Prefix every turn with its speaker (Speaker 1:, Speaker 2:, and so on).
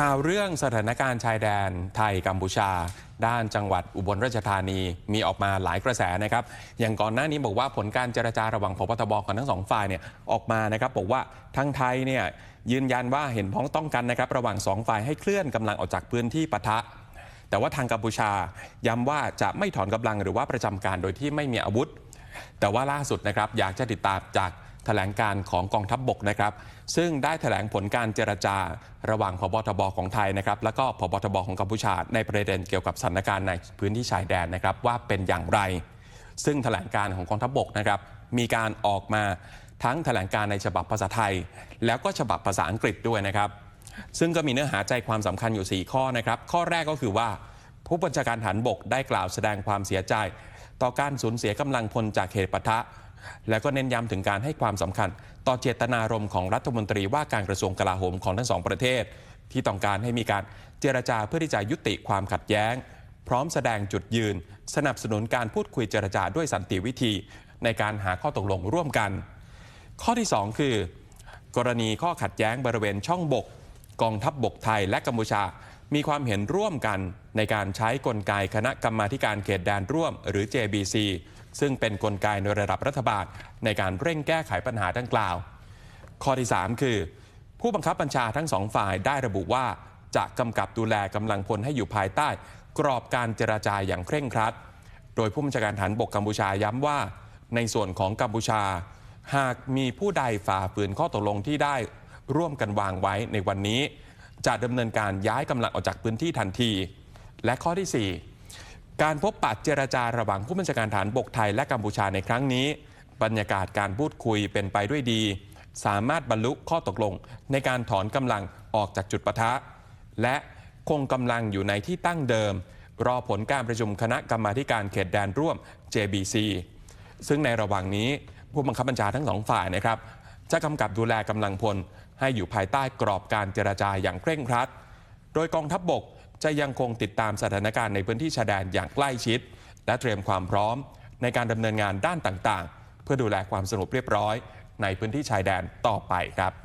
Speaker 1: ข่าวเรื่องสถานการณ์ชายแดนไทยกัมพูชา ด้านจังหวัดอุบลราชธานีมีออกมาหลายกระแสนะครับ อย่างก่อนหน้านี้บอกว่าผลการเจรจาระหว่างพบทบกันทั้งสองฝ่ายเนี่ยออกมานะครับบอกว่าทั้งไทยเนี่ยยืนยันว่าเห็นพ้องต้องกันนะครับ ระหว่างสองฝ่ายให้เคลื่อนกำลังออกจากพื้นที่ปะทะ แต่ว่าทางกัมพูชาย้ำว่าจะไม่ถอนกำลังหรือว่าประจำการโดยที่ไม่มีอาวุธ แต่ว่าล่าสุดนะครับอยากจะติดตามจาก แถลงการของกองทัพบบกนะครับ ซึ่งได้แถลงผลการเจรจาระหว่างพบทบของไทยนะครับ แล้วก็พบทบของกัมพูชา ในประเด็นเกี่ยวกับสถานการณ์ในพื้นที่ชายแดนนะครับว่าเป็นอย่างไร ซึ่งแถลงการของกองทัพบบกนะครับ มีการออกมาทั้งแถลงการในฉบับภาษาไทย แล้วก็ฉบับภาษาอังกฤษด้วยนะครับ ซึ่งก็มีเนื้อหาใจความสำคัญอยู่ 4 ข้อนะครับ ข้อแรกก็คือว่า ผู้บัญชาการฐานบกได้กล่าวแสดงความเสียใจ ต่อการสูญเสียกำลังพลจากเหตุปะทะ และก็เน้นย้ำถึงการให้ความสำคัญ ต่อเจตนารมณ์ของรัฐมนตรีว่าการกระทรวงกลาโหมของทั้งสองประเทศ ที่ต้องการให้มีการเจรจาเพื่อที่จะยุติความขัดแย้ง พร้อมแสดงจุดยืน สนับสนุนการพูดคุยเจรจาด้วยสันติวิธี ในการหาข้อตกลงร่วมกัน ข้อที่ 2 คือ กรณีข้อขัดแย้งบริเวณช่องบก กองทัพบบกไทยและกัมพูชา มีความเห็นร่วมกันในการใช้กลไกคณะกรรมาการเขตแดนร่วม หรือ JBC ซึ่งเป็นกลไกในระดับรัฐบาล ในการเร่งแก้ไขปัญหาดังกล่าว ข้อที่ 3 คือ ผู้บังคับบัญชาทั้งสองฝ่ายได้ระบุว่าจะกำกับดูแลกำลังพลให้อยู่ภายใต้ กรอบการเจราจาอย่างเคร่งครัด โดยผู้บัญชาการฐานบกกัมพูชาย้ำว่า ในส่วนของกัมพูชา หากมีผู้ใดฝ่าฝืนข้อตกลงที่ได้ร่วมกันวางไว้ในวันนี้ จะดำเนินการย้ายกำลังออกจากพื้นที่ทันที และข้อที่ 4 การพบปะเจรจาระหว่างผู้บัญชาการฐานบกไทยและกัมพูชาในครั้งนี้ บรรยากาศการพูดคุยเป็นไปด้วยดี สามารถบรรลุข้อตกลง ในการถอนกำลังออกจากจุดปะทะ และคงกำลังอยู่ในที่ตั้งเดิม รอผลการประชุมคณะกรรมาการเขตแดนร่วม JBC ซึ่งในระหว่างนี้ผู้บังคับบัญชาทั้งสองฝ่ายนะครับ จะกำกับดูแลกำลังพล ให้อยู่ภายใต้กรอบการเจรจาอย่างเคร่งครัด โดยกองทัพบบกจะยังคงติดตามสถานการณ์ในพื้นที่ชายแดนอย่างใกล้ชิด และเตรียมความพร้อม ในการดำเนินงานด้านต่างๆ เพื่อดูแลความสงบเรียบร้อย ในพื้นที่ชายแดนต่อไปครับ